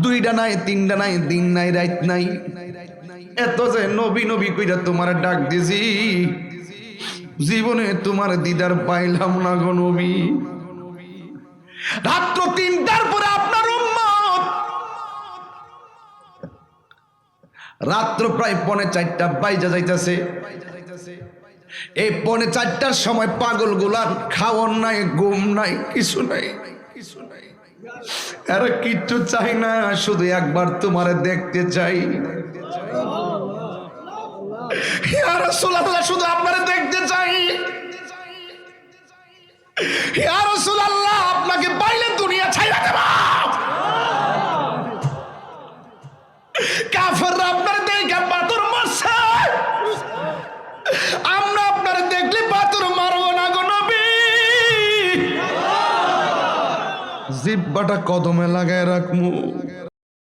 দুইটা নাই তিনটা নাই, দিন নাই, রাত নাই। এত যে নবী নবী কইরা তোমার ডাক দিছি, জীবনে তোমার দিদার পাইলাম না গো নবী। রাত্র তিনটার পরে আপনার উম্মত। রাত্র প্রায় পনে চারটা বাইজা যাইতেছে। এই পনে চারটার সময় পাগলগুলার খাওয়ার নাই, ঘুম নাই, কিছু নাই। আর কিচ্ছু চাই না, শুধু একবার তোমারে দেখতে চাই। শুধু আপনারে দেখতে চাই। আপনাকে দুনিয়া ছাইরা দেব। আপনার জিব্বাটা কদমে লাগায় রাখমু